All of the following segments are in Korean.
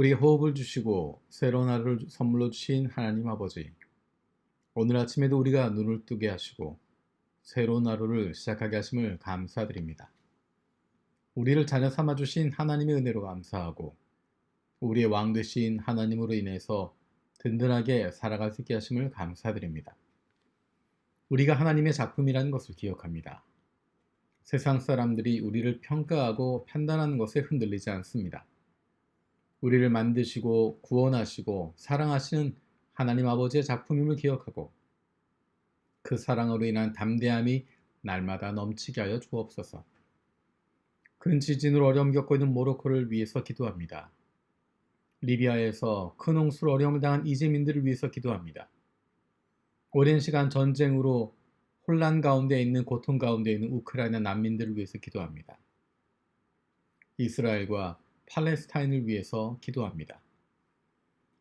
우리에게 호흡을 주시고 새로운 하루를 선물로 주신 하나님 아버지. 오늘 아침에도 우리가 눈을 뜨게 하시고 새로운 하루를 시작하게 하심을 감사드립니다. 우리를 자녀 삼아 주신 하나님의 은혜로 감사하고 우리의 왕 되신 하나님으로 인해서 든든하게 살아갈 수 있게 하심을 감사드립니다. 우리가 하나님의 작품이라는 것을 기억합니다. 세상 사람들이 우리를 평가하고 판단하는 것에 흔들리지 않습니다. 우리를 만드시고 구원하시고 사랑하시는 하나님 아버지의 작품임을 기억하고 그 사랑으로 인한 담대함이 날마다 넘치게 하여 주옵소서. 큰 지진으로 어려움 겪고 있는 모로코를 위해서 기도합니다. 리비아에서 큰 홍수로 어려움을 당한 이재민들을 위해서 기도합니다. 오랜 시간 전쟁으로 혼란 가운데 있는 고통 가운데 있는 우크라이나 난민들을 위해서 기도합니다. 이스라엘과 팔레스타인을 위해서 기도합니다.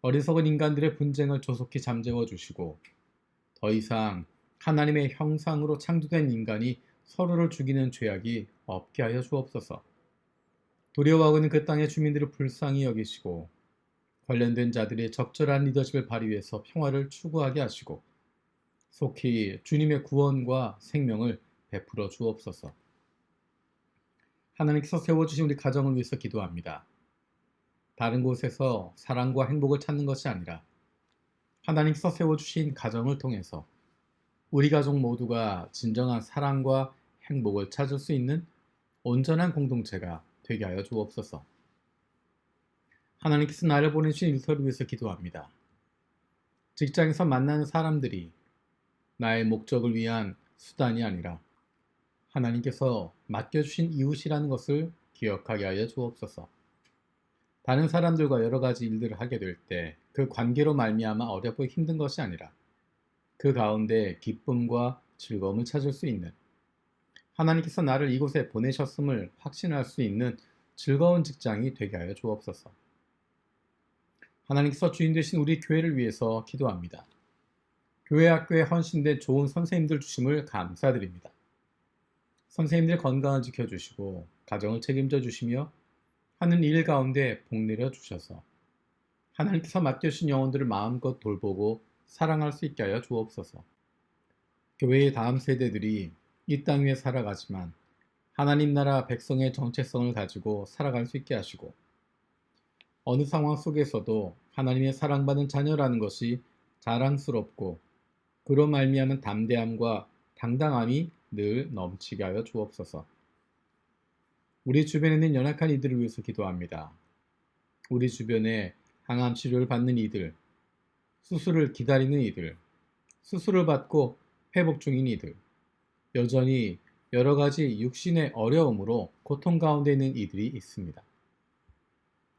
어리석은 인간들의 분쟁을 조속히 잠재워 주시고 더 이상 하나님의 형상으로 창조된 인간이 서로를 죽이는 죄악이 없게 하여 주옵소서. 있는 그 땅의 주민들을 불쌍히 여기시고 관련된 자들의 적절한 리더십을 발휘해서 평화를 추구하게 하시고 속히 주님의 구원과 생명을 베풀어 주옵소서. 하나님께서 세워주신 우리 가정을 위해서 기도합니다. 다른 곳에서 사랑과 행복을 찾는 것이 아니라 하나님께서 세워주신 가정을 통해서 우리 가족 모두가 진정한 사랑과 행복을 찾을 수 있는 온전한 공동체가 되게 하여 주옵소서. 하나님께서 나를 보내주신 일터를 위해서 기도합니다. 직장에서 만나는 사람들이 나의 목적을 위한 수단이 아니라 하나님께서 맡겨주신 이웃이라는 것을 기억하게 하여 주옵소서. 다른 사람들과 여러 가지 일들을 하게 될 때 그 관계로 말미암아 어렵고 힘든 것이 아니라 그 가운데 기쁨과 즐거움을 찾을 수 있는 하나님께서 나를 이곳에 보내셨음을 확신할 수 있는 즐거운 직장이 되게 하여 주옵소서. 하나님께서 주인 되신 우리 교회를 위해서 기도합니다. 교회 학교에 헌신된 좋은 선생님들 주심을 감사드립니다. 선생님들 건강을 지켜주시고 가정을 책임져 주시며 하는 일 가운데 복 내려 주셔서 하나님께서 맡겨주신 영혼들을 마음껏 돌보고 사랑할 수 있게 하여 주옵소서. 교회의 다음 세대들이 이 땅 위에 살아가지만 하나님 나라 백성의 정체성을 가지고 살아갈 수 있게 하시고 어느 상황 속에서도 하나님의 사랑받는 자녀라는 것이 자랑스럽고 그로 말미암은 담대함과 당당함이 늘 넘치게 하여 주옵소서. 우리 주변에 있는 연약한 이들을 위해서 기도합니다. 우리 주변에 항암 치료를 받는 이들, 수술을 기다리는 이들, 수술을 받고 회복 중인 이들, 여전히 여러 가지 육신의 어려움으로 고통 가운데 있는 이들이 있습니다.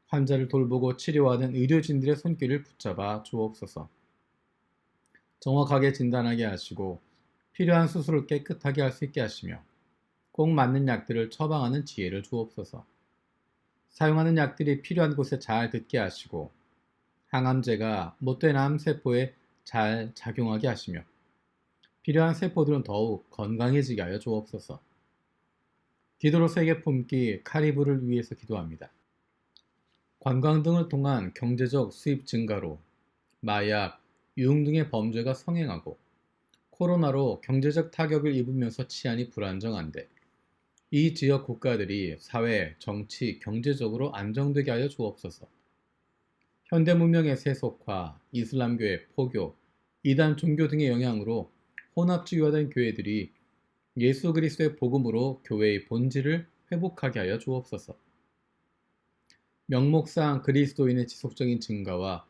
환자를 돌보고 치료하는 의료진들의 손길을 붙잡아 주옵소서. 정확하게 진단하게 하시고 필요한 수술을 깨끗하게 할 수 있게 하시며 꼭 맞는 약들을 처방하는 지혜를 주옵소서. 사용하는 약들이 필요한 곳에 잘 듣게 하시고 항암제가 못된 암세포에 잘 작용하게 하시며 필요한 세포들은 더욱 건강해지게 하여 주옵소서. 기도로 세계 품기 카리브를 위해서 기도합니다. 관광 등을 통한 경제적 수입 증가로 마약, 유흥 등의 범죄가 성행하고 코로나로 경제적 타격을 입으면서 치안이 불안정한데 이 지역 국가들이 사회, 정치, 경제적으로 안정되게 하여 주옵소서. 현대 문명의 세속화, 이슬람교의 포교, 이단 종교 등의 영향으로 혼합주의화된 교회들이 예수 그리스도의 복음으로 교회의 본질을 회복하게 하여 주옵소서. 명목상 그리스도인의 지속적인 증가와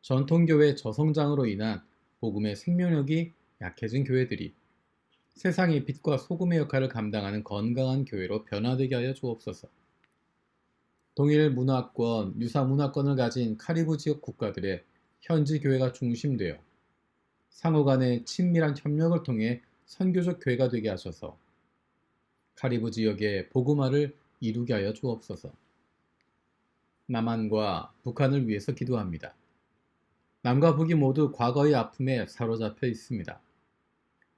전통교회 저성장으로 인한 복음의 생명력이 약해진 교회들이 세상의 빛과 소금의 역할을 감당하는 건강한 교회로 변화되게 하여 주옵소서. 동일 문화권, 유사 문화권을 가진 카리브 지역 국가들의 현지 교회가 중심되어 상호 간의 친밀한 협력을 통해 선교적 교회가 되게 하셔서 카리브 지역의 복음화를 이루게 하여 주옵소서. 남한과 북한을 위해서 기도합니다. 남과 북이 모두 과거의 아픔에 사로잡혀 있습니다.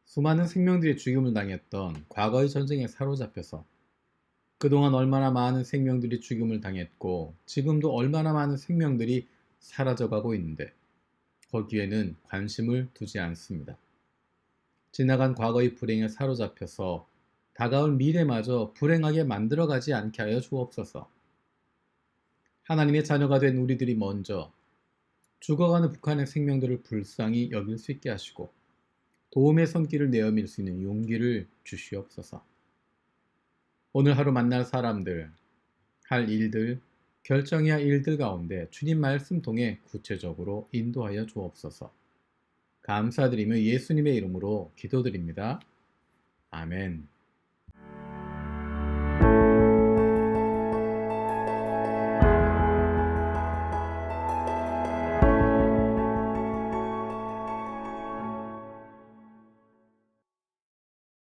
수많은 생명들이 죽임을 당했던 과거의 전쟁에 사로잡혀서 그동안 얼마나 많은 생명들이 죽임을 당했고 지금도 얼마나 많은 생명들이 사라져가고 있는데 거기에는 관심을 두지 않습니다. 지나간 과거의 불행에 사로잡혀서 다가올 미래마저 불행하게 만들어가지 않게 하여 주옵소서. 하나님의 자녀가 된 우리들이 먼저 죽어가는 북한의 생명들을 불쌍히 여길 수 있게 하시고 도움의 손길을 내어밀 수 있는 용기를 주시옵소서. 오늘 하루 만날 사람들, 할 일들, 결정해야 할 일들 가운데 주님 말씀 통해 구체적으로 인도하여 주옵소서. 감사드리며 예수님의 이름으로 기도드립니다. 아멘.